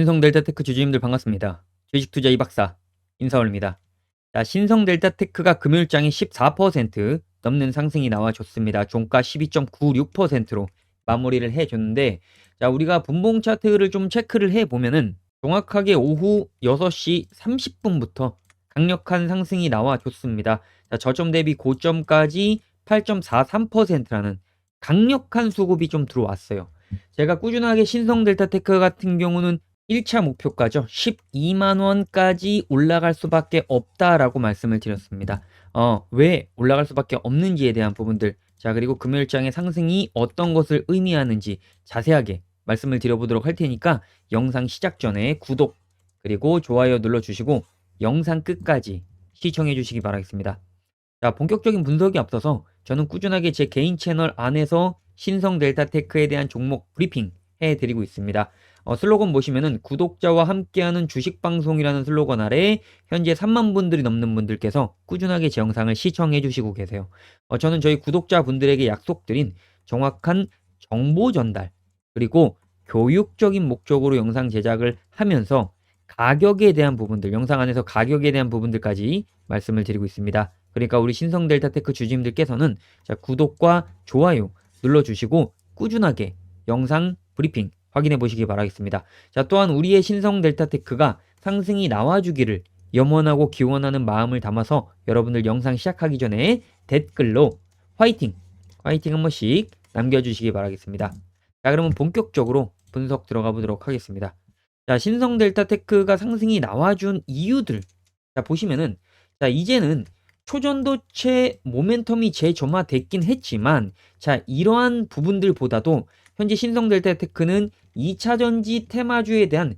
신성 델타테크 주주님들 반갑습니다. 주식투자 이박사 인사올입니다. 자, 신성 델타테크가 금요일장에 14% 넘는 상승이 나와줬습니다. 종가 12.96%로 마무리를 해줬는데 자 우리가 분봉 차트를 좀 체크를 해보면은 정확하게 오후 6시 30분부터 강력한 상승이 나와줬습니다. 자, 저점 대비 고점까지 8.43%라는 강력한 수급이 좀 들어왔어요. 제가 꾸준하게 신성 델타테크 같은 경우는 1차 목표가죠. 12만 원까지 올라갈 수밖에 없다라고 말씀을 드렸습니다. 어, 왜 올라갈 수밖에 없는지에 대한 부분들. 자, 그리고 금요일장의 상승이 어떤 것을 의미하는지 자세하게 말씀을 드려보도록 할 테니까 영상 시작 전에 구독 그리고 좋아요 눌러주시고 영상 끝까지 시청해 주시기 바라겠습니다. 자, 본격적인 분석이 앞서서 저는 꾸준하게 제 개인 채널 안에서 신성 델타테크에 대한 종목 브리핑 해드리고 있습니다. 어, 슬로건 보시면은 구독자와 함께하는 주식방송이라는 슬로건 아래 현재 3만 분들이 넘는 분들께서 꾸준하게 제 영상을 시청해 주시고 계세요. 어, 저는 저희 구독자분들에게 약속드린 정확한 정보 전달 그리고 교육적인 목적으로 영상 제작을 하면서 가격에 대한 부분들, 영상 안에서 가격에 대한 부분들까지 말씀을 드리고 있습니다. 그러니까 우리 신성 델타테크 주주님들께서는 자, 구독과 좋아요 눌러주시고 꾸준하게 영상 브리핑 확인해 보시기 바라겠습니다. 자, 또한 우리의 신성 델타테크가 상승이 나와주기를 염원하고 기원하는 마음을 담아서 여러분들 영상 시작하기 전에 댓글로 화이팅! 화이팅 한 번씩 남겨주시기 바라겠습니다. 자, 그러면 본격적으로 분석 들어가 보도록 하겠습니다. 자, 신성 델타테크가 상승이 나와준 이유들. 자, 보시면은, 자, 이제는 초전도체 모멘텀이 재점화됐긴 했지만, 자, 이러한 부분들보다도 현재 신성 델타테크는 2차 전지 테마주에 대한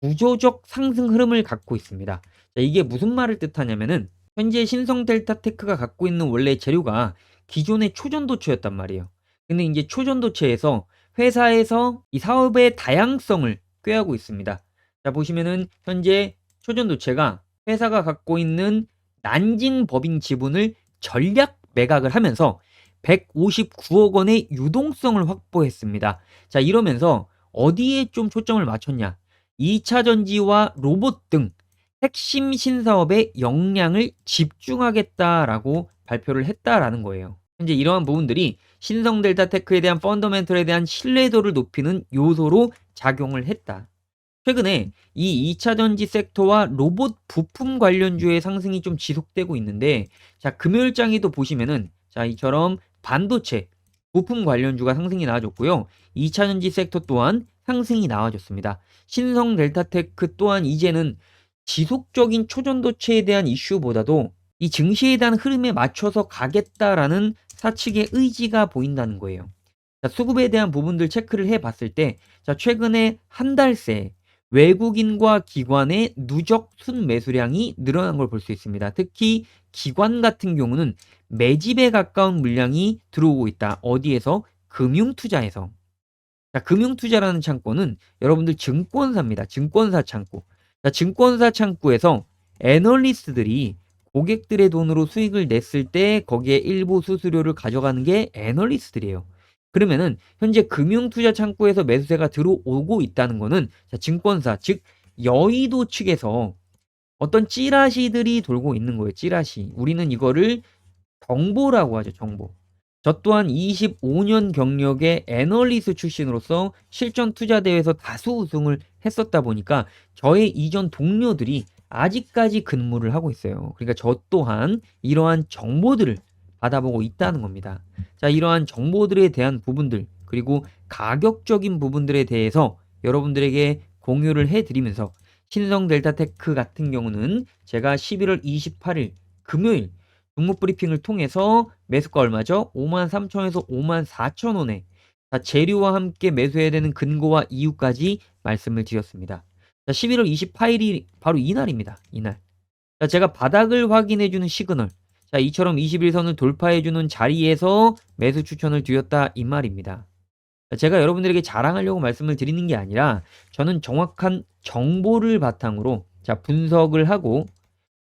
구조적 상승 흐름을 갖고 있습니다. 자, 이게 무슨 말을 뜻하냐면은 현재 신성 델타테크가 갖고 있는 원래 재료가 기존의 초전도체였단 말이에요. 근데 이제 초전도체에서 회사에서 이 사업의 다양성을 꾀하고 있습니다. 자, 보시면은 현재 초전도체가 회사가 갖고 있는 난징 법인 지분을 전략 매각을 하면서 159억 원의 유동성을 확보했습니다. 자, 이러면서 어디에 좀 초점을 맞췄냐? 2차 전지와 로봇 등 핵심 신사업에 역량을 집중하겠다라고 발표를 했다라는 거예요. 현재 이러한 부분들이 신성 델타 테크에 대한 펀더멘털에 대한 신뢰도를 높이는 요소로 작용을 했다. 최근에 이 2차 전지 섹터와 로봇 부품 관련주의 상승이 좀 지속되고 있는데 자 금요일장에도 보시면은 자 이처럼 반도체 부품 관련주가 상승이 나와줬고요. 2차 전지 섹터 또한 상승이 나와줬습니다. 신성 델타테크 또한 이제는 지속적인 초전도체에 대한 이슈보다도 이 증시에 대한 흐름에 맞춰서 가겠다라는 사측의 의지가 보인다는 거예요. 자, 수급에 대한 부분들 체크를 해 봤을 때, 자, 최근에 한 달 새 외국인과 기관의 누적 순매수량이 늘어난 걸 볼 수 있습니다. 특히 기관 같은 경우는 매집에 가까운 물량이 들어오고 있다. 어디에서? 금융투자에서. 자, 금융투자라는 창고는 여러분들 증권사입니다. 증권사 창고. 자, 증권사 창구에서 애널리스트들이 고객들의 돈으로 수익을 냈을 때 거기에 일부 수수료를 가져가는 게 애널리스트들이에요. 그러면은 현재 금융투자 창구에서 매수세가 들어오고 있다는 거는 자, 증권사 즉 여의도 측에서 어떤 찌라시들이 돌고 있는 거예요. 찌라시. 우리는 이거를 정보라고 하죠. 정보. 저 또한 25년 경력의 애널리스 출신으로서 실전 투자 대회에서 다수 우승을 했었다 보니까 저의 이전 동료들이 아직까지 근무를 하고 있어요. 그러니까 저 또한 이러한 정보들을 받아보고 있다는 겁니다. 자, 이러한 정보들에 대한 부분들 그리고 가격적인 부분들에 대해서 여러분들에게 공유를 해드리면서 신성 델타테크 같은 경우는 제가 11월 28일 금요일 종목 브리핑을 통해서 매수가 얼마죠? 5만 3천에서 5만 4천 원에 재료와 함께 매수해야 되는 근거와 이유까지 말씀을 드렸습니다. 자, 11월 28일이 바로 이날입니다. 이날. 자, 제가 바닥을 확인해주는 시그널. 자, 이처럼 21선을 돌파해주는 자리에서 매수 추천을 드렸다 이 말입니다. 자, 제가 여러분들에게 자랑하려고 말씀을 드리는 게 아니라 저는 정확한 정보를 바탕으로 자, 분석을 하고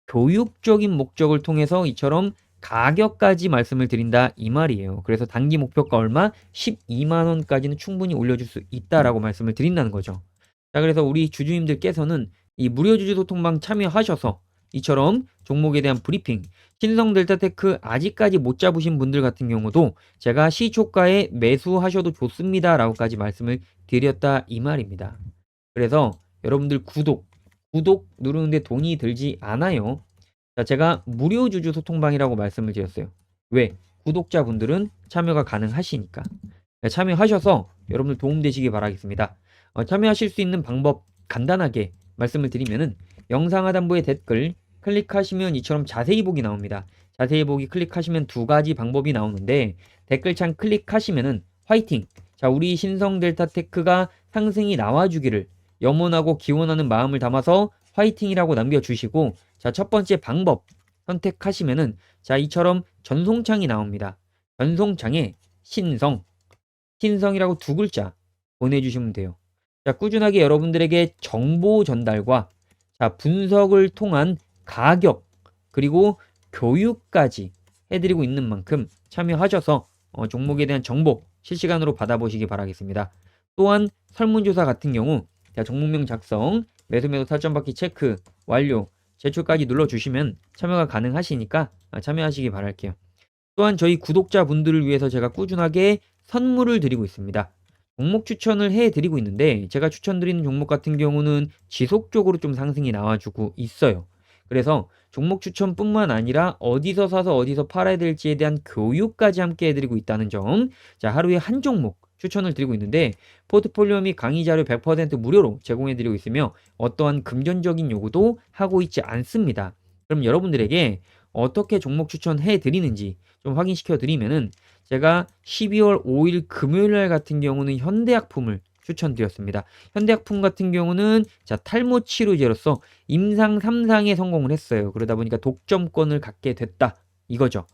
교육적인 목적을 통해서 이처럼 가격까지 말씀을 드린다 이 말이에요. 그래서 단기 목표가 얼마? 12만 원까지는 충분히 올려줄 수 있다라고 말씀을 드린다는 거죠. 자, 그래서 우리 주주님들께서는 이 무료 주주 소통방 참여하셔서 이처럼 종목에 대한 브리핑, 신성 델타테크 아직까지 못 잡으신 분들 같은 경우도 제가 시초가에 매수하셔도 좋습니다 라고까지 말씀을 드렸다 이 말입니다. 그래서 여러분들 구독, 구독 누르는데 돈이 들지 않아요. 자, 제가 무료 주주 소통방이라고 말씀을 드렸어요. 왜? 구독자분들은 참여가 가능하시니까. 네, 참여하셔서 여러분들 도움되시기 바라겠습니다. 어, 참여하실 수 있는 방법 간단하게 말씀을 드리면은 영상 하단부에 댓글 클릭하시면 이처럼 자세히 보기 나옵니다. 자세히 보기 클릭하시면 두 가지 방법이 나오는데 댓글창 클릭하시면은 화이팅! 자, 우리 신성 델타테크가 상승이 나와주기를 염원하고 기원하는 마음을 담아서 화이팅이라고 남겨주시고 자, 첫 번째 방법 선택하시면은 자, 이처럼 전송창이 나옵니다. 전송창에 신성, 신성이라고 두 글자 보내주시면 돼요. 자, 꾸준하게 여러분들에게 정보 전달과 자, 분석을 통한 가격 그리고 교육까지 해드리고 있는 만큼 참여하셔서 어, 종목에 대한 정보 실시간으로 받아보시기 바라겠습니다. 또한 설문조사 같은 경우 자, 종목명 작성, 매수 매도 탈점받기 체크 완료 제출까지 눌러주시면 참여가 가능하시니까 아, 참여하시기 바랄게요. 또한 저희 구독자분들을 위해서 제가 꾸준하게 선물을 드리고 있습니다. 종목 추천을 해드리고 있는데 제가 추천드리는 종목 같은 경우는 지속적으로 좀 상승이 나와주고 있어요. 그래서 종목 추천뿐만 아니라 어디서 사서 어디서 팔아야 될지에 대한 교육까지 함께 해드리고 있다는 점. 자, 하루에 한 종목 추천을 드리고 있는데 포트폴리오 및 강의 자료 100% 무료로 제공해 드리고 있으며 어떠한 금전적인 요구도 하고 있지 않습니다. 그럼 여러분들에게 어떻게 종목 추천해 드리는지 좀 확인시켜 드리면은 제가 12월 5일 금요일 날 같은 경우는 현대약품을 추천드렸습니다. 현대약품 같은 경우는 자 탈모 치료제로서 임상 3상에 성공을 했어요. 그러다 보니까 독점권을 갖게 됐다. 이거죠.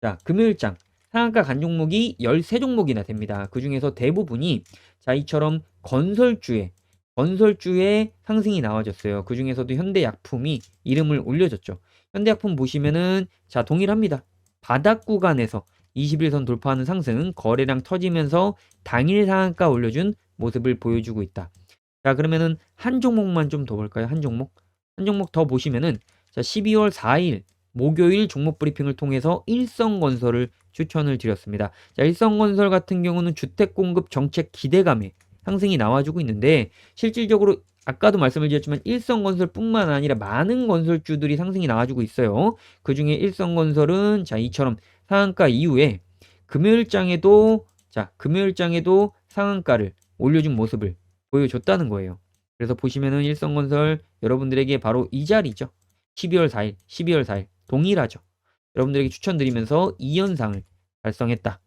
자, 금요일장 상한가 간 종목이 13종목이나 됩니다. 그 중에서 대부분이 자 이처럼 건설주에 건설주에 상승이 나와졌어요. 그 중에서도 현대약품이 이름을 올려줬죠. 현대약품 보시면은 자 동일합니다. 바닥 구간에서 21선 돌파하는 상승, 거래량 터지면서 당일 상한가 올려준 모습을 보여주고 있다. 자, 그러면은 한 종목만 좀 더 볼까요? 한 종목? 한 종목 더 보시면은 자, 12월 4일 목요일 종목 브리핑을 통해서 일성건설을 추천을 드렸습니다. 자, 일성건설 같은 경우는 주택 공급 정책 기대감에 상승이 나와주고 있는데 실질적으로 아까도 말씀을 드렸지만 일성건설뿐만 아니라 많은 건설주들이 상승이 나와주고 있어요. 그 중에 일성건설은 자 이처럼 상한가 이후에 금요일장에도 자 금요일장에도 상한가를 올려준 모습을 보여줬다는 거예요. 그래서 보시면은 일성건설 여러분들에게 바로 이 자리죠. 12월 4일, 12월 4일 동일하죠. 여러분들에게 추천드리면서 이 현상을 달성했다.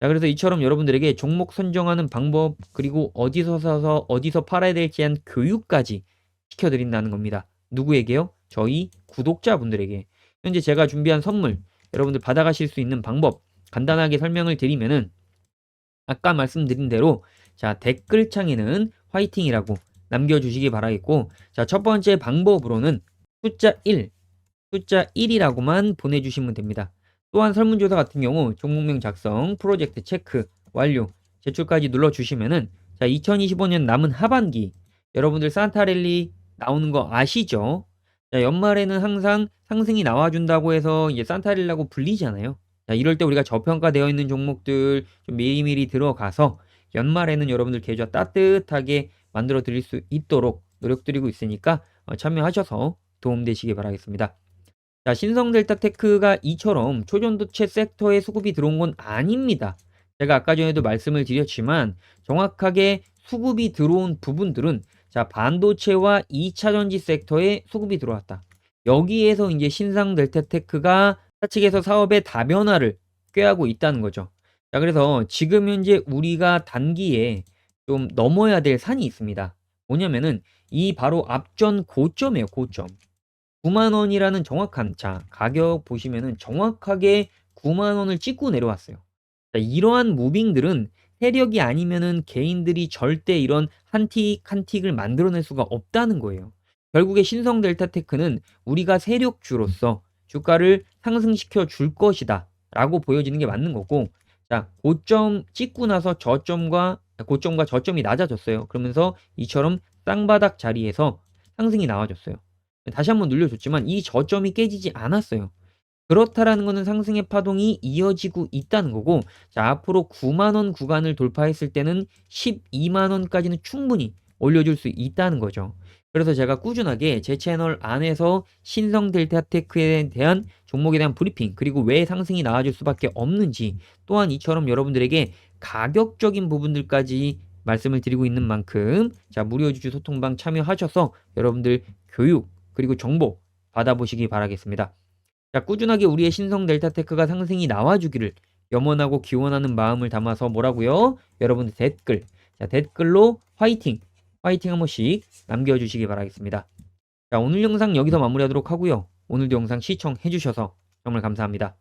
자, 그래서 이처럼 여러분들에게 종목 선정하는 방법 그리고 어디서 사서 어디서 팔아야 될지에 대한 교육까지 시켜드린다는 겁니다. 누구에게요? 저희 구독자분들에게. 현재 제가 준비한 선물 여러분들 받아가실 수 있는 방법 간단하게 설명을 드리면은 아까 말씀드린 대로 자 댓글창에는 화이팅이라고 남겨주시기 바라겠고 자 첫 번째 방법으로는 숫자 1 숫자 1이라고만 보내주시면 됩니다. 또한 설문조사 같은 경우 종목명 작성 프로젝트 체크 완료 제출까지 눌러주시면은 자 2025년 남은 하반기 여러분들 산타랠리 나오는 거 아시죠? 자, 연말에는 항상 상승이 나와준다고 해서 이제 산타랠리라고 불리잖아요. 자, 이럴 때 우리가 저평가되어 있는 종목들 좀 미리미리 들어가서 연말에는 여러분들 계좌 따뜻하게 만들어 드릴 수 있도록 노력드리고 있으니까 어, 참여하셔서 도움되시기 바라겠습니다. 자, 신성델타테크가 이처럼 초전도체 섹터에 수급이 들어온 건 아닙니다. 제가 아까 전에도 말씀을 드렸지만 정확하게 수급이 들어온 부분들은 자, 반도체와 2차 전지 섹터에 수급이 들어왔다. 여기에서 이제 신상델타테크가 사측에서 사업의 다변화를 꾀하고 있다는 거죠. 자, 그래서 지금 현재 우리가 단기에 좀 넘어야 될 산이 있습니다. 뭐냐면은 이 바로 앞전 고점이에요, 고점. 9만 원이라는 정확한 자, 가격 보시면은 정확하게 9만 원을 찍고 내려왔어요. 자, 이러한 무빙들은 세력이 아니면은 개인들이 절대 이런 한틱 한틱을 만들어낼 수가 없다는 거예요. 결국에 신성 델타테크는 우리가 세력주로서 주가를 상승시켜 줄 것이다 라고 보여지는 게 맞는 거고 자 고점 찍고 나서 저점과 자, 고점과 저점이 낮아졌어요. 그러면서 이처럼 쌍바닥 자리에서 상승이 나와줬어요. 다시 한번 눌려줬지만 이 저점이 깨지지 않았어요. 그렇다라는 것은 상승의 파동이 이어지고 있다는 거고 자 앞으로 9만원 구간을 돌파했을 때는 12만원까지는 충분히 올려줄 수 있다는 거죠. 그래서 제가 꾸준하게 제 채널 안에서 신성 델타테크에 대한 종목에 대한 브리핑 그리고 왜 상승이 나와줄 수밖에 없는지 또한 이처럼 여러분들에게 가격적인 부분들까지 말씀을 드리고 있는 만큼 자 무료 주주 소통방 참여하셔서 여러분들 교육 그리고 정보 받아보시기 바라겠습니다. 자 꾸준하게 우리의 신성 델타테크가 상승이 나와주기를 염원하고 기원하는 마음을 담아서 뭐라고요? 여러분들 댓글 자 댓글로 화이팅 화이팅 한 번씩 남겨주시기 바라겠습니다. 자 오늘 영상 여기서 마무리하도록 하고요. 오늘도 영상 시청해주셔서 정말 감사합니다.